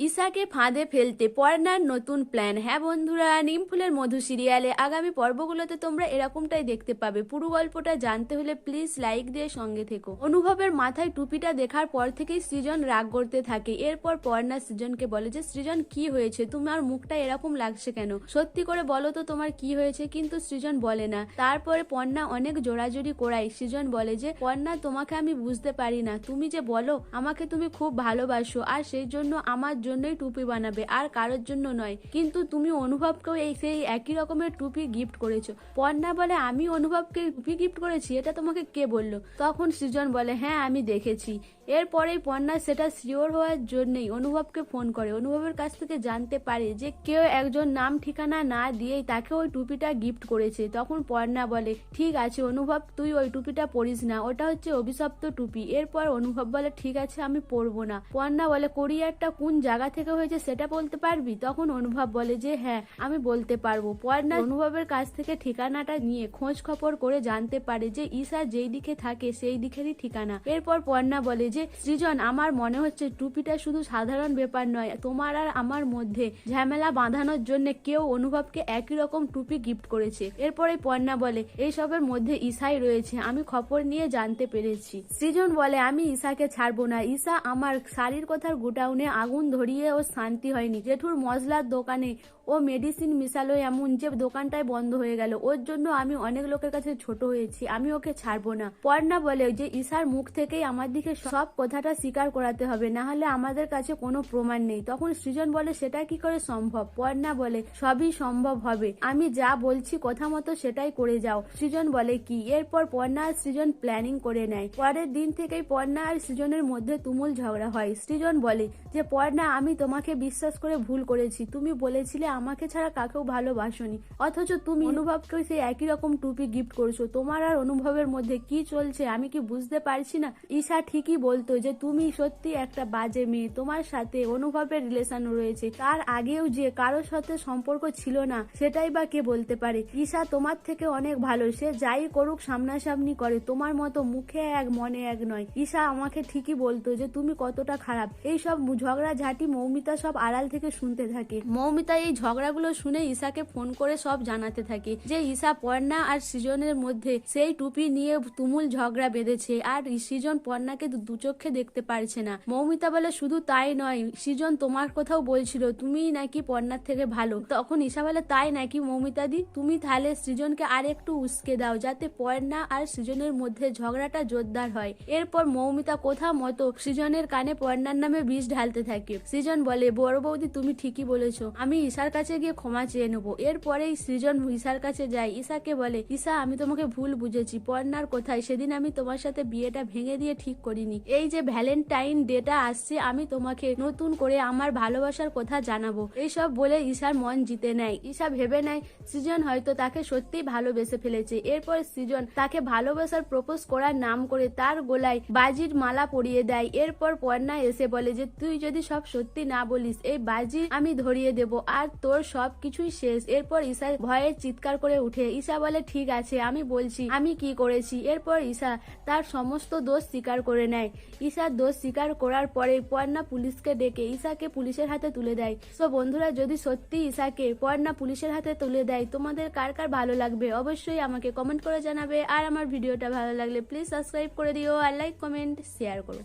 ঈশাকে ফাঁদে ফেলতে পর্ণার নতুন প্ল্যান। হ্যাঁ বন্ধুরা নিম ফুলের মধু সিরিয়ালে আগামী পর্বগুলোতে তোমরা এরকমটাই দেখতে পাবে। পুরো গল্পটা জানতে হলে প্লিজ লাইক দিয়ে সঙ্গে থেকো। অনুভবের মাথায় টুপিটা দেখার পর থেকেই সৃজন রাগ করতে থাকে। এরপর পর্ণা সৃজনকে বলে যে, সৃজন, কি হয়েছে? তোমার মুখটা এরকম লাগছে কেন? সত্যি করে বলো তো তোমার কি হয়েছে? কিন্তু সৃজন বলে না। তারপরে পর্ণা অনেক জোরাজুরি করায়। সৃজন বলে যে পর্ণা তোমাকে আমি বুঝতে পারি না। তুমি যে বলো, আমাকে তুমি খুব ভালোবাসো। আর সেই জন্য আমার জন্যই টুপি বানাবে, আর কারোর জন্য নয়। কিন্তু তুমি অনুভবকেও এই সেই একই রকমের টুপি গিফট করেছ। পর্ণা বলে, আমি অনুভবকে টুপি গিফট করেছি, এটা তোমাকে কে বলল? তখন সৃজন বলে হ্যাঁ আমি দেখেছি। এরপরেই পর্ণা সেটা শিওর হওয়ার জন্যই অনুভবকে ফোন করে। অনুভবের কাছ থেকে জানতে পারে যে কেউ একজন নাম ঠিকানা না দিয়েই তাকে ওই টুপিটা গিফট করেছে। তখন পর্ণা বলে, ঠিক আছে, অনুভব, তুই ওই টুপিটা পরিস না, ওটা হচ্ছে অভিশপ্ত টুপি। এরপর অনুভব বলে, ঠিক আছে, আমি পরবো না। পর্ণা বলে, কোরিয়ারটা কোন জায়গা থেকে হয়েছে সেটা বলতে পারবি তখন অনুভব বলে যে হ্যাঁ আমি বলতে পারব। পর্ণা অনুভবের কাছ থেকে ঠিকানাটা নিয়ে খোঁজ খবর করে জানতে পারে যে ঈশা যেই দিকে থাকে সেই দিকেরই ঠিকানা। এরপর পর্ণা বলে যে সৃজন আমার মনে হচ্ছে টুপিটা শুধু সাধারণ ব্যাপার নয় তোমার আর আমার মধ্যে ঝামেলা বাঁধানোর জন্য কেউ অনুভবকে একই রকম টুপি গিফট করেছে। এরপরে পর্ণা বলে এইসবের মধ্যে ঈশাই রয়েছে আমি খবর নিয়ে জানতে পেরেছি। সৃজন বলে আমি ঈশাকে ছাড়বো না। ঈশা আমার শাড়ির কথার গোডাউনে আগুন ধরিয়ে ও শান্তি হয়নি। জেঠুর মশলার দোকানে ও মেডিসিন মিশালো এমন যে দোকানটাই বন্ধ হয়ে গেল। ওর জন্য আমি অনেক লোকের কাছে ছোট হয়েছি, আমি ওকে ছাড়বো না। পর্ণা বলে যে, ঈশার মুখ থেকেই আমার দিকে সব কথাটা স্বীকার করাতে হবে, না হলে আমাদের কাছে কোনো প্রমাণ নেই। তখন সৃজন বলে, সেটা কি করে সম্ভব? পর্ণা বলে, সবই সম্ভব হবে। আমি যা বলছি কথা মতো সেটাই করে যাও। সৃজন বলে, কি? এরপর পর্ণা আর সৃজন প্ল্যানিং করে নেয়। পরের দিন থেকেই পর্ণা আর সৃজনের মধ্যে তুমুল ঝগড়া হয়। সৃজন বলে যে, পর্ণা আমি তোমাকে বিশ্বাস করে ভুল করেছি। তুমি বলেছিলে আমাকে ছাড়া কাকেও ভালোবাসনি। অথচ তুমি অনুভবকে সেই একই রকম টুপি গিফট করেছ। তোমার আর অনুভবের মধ্যে কি চলছে আমি কি বুঝতে পারছি না। ঈশা ঠিকই বলতো যে তুমি সত্যি একটা বাজে মেয়ে। তোমার সাথে অনুভবের রিলেশন রয়েছে। তার আগেও যে কারোর সাথে সম্পর্ক ছিল না সেটাই বা কে বলতে পারে? ঈশা তোমার থেকে অনেক ভালো। সে যাই করুক সামনাসামনি করে। তোমার মতো মুখে এক মনে এক নয়। ঈশা আমাকে ঠিকই বলতো যে তুমি কতটা খারাপ। এইসব ঝগড়া ঝাঁটি মৌমিতা সব আড়াল থেকে শুনতে থাকে। মৌমিতা এই ঝগড়াগুলো শুনে ঈশাকে ফোন করে সব জানাতে থাকে যে ঈশা পর্ণা আর সৃজনের মধ্যে সেই টুপি নিয়ে তুমুল ঝগড়া বেঁধেছে আর সৃজন পর্ণাকে দু- দু চোখে দেখতে পারছে না। মৌমিতা বলে, শুধু তাই নয়, সৃজন তোমার কথাও বলছিল তুমি নাকি পর্ণার থেকে ভালো। তখন ঈশা বলে, তাই নাকি মৌমিতা দি? তুমি তাহলে সৃজনকে আর একটু উস্কে দাও, যাতে পর্ণা আর সৃজনের মধ্যে ঝগড়াটা জোরদার হয়। এরপর মৌমিতা কোথাও মতো সৃজনের কানে পর্ণার নামে বিষ ঢালতে থাকে। সৃজন বলে, বড় বৌদি, তুমি ঠিকই বলেছ। আমি ঈশার কাছে গিয়ে ক্ষমা চেয়ে নেব। এরপরেই সৃজন ঈশার কাছে যায়। ঈশাকে বলে, ঈশা, আমি তোমাকে ভুল বুঝেছি। পর্ণার কোথায়? সেদিন আমি তোমার সাথে বিয়েটা ভেঙে দিয়ে ঠিক করিনি। এই যে ভ্যালেন্টাইন ডেটা আসছে, আমি তোমাকে নতুন করে আমার ভালোবাসার কথা জানাব। এইসব বলে ঈশার মন জিতে নেয়। ঈশা ভেবে নেয়, সৃজন হয়তো তাকে সত্যিই ভালোবেসে ফেলেছে। এরপর সৃজন তাকে ভালোবাসার প্রপোজ করার নাম করে তার গোলায় বাজির মালা পরিয়ে দেয়। এরপর পর্ণা এসে বলে যে, তুই যদি সব সত্যি না বলিস, এই বাজি আমি ধরিয়ে দেব আর তোর সব কিছুই শেষ। এরপর ঈশা ভয়ে চিৎকার করে উঠে, ঈশা বলে, ঠিক আছে, আমি বলছি, আমি কি করেছি? এরপর ঈশা তার সমস্ত দোষ স্বীকার করে নেয়। ঈশার দোষ স্বীকার করার পরে পর্ণা পুলিশকে ডেকে ঈশাকে পুলিশের হাতে তুলে দেয়। সো বন্ধুরা, যদি সত্যি ঈশাকে পর্ণা পুলিশের হাতে তুলে দেয়, তোমাদের কার কার ভালো লাগবে? অবশ্যই আমাকে কমেন্ট করে জানাবে। আর আমার ভিডিওটা ভালো লাগলে প্লিজ সাবস্ক্রাইব করে দিও আর লাইক, কমেন্ট, শেয়ার করো।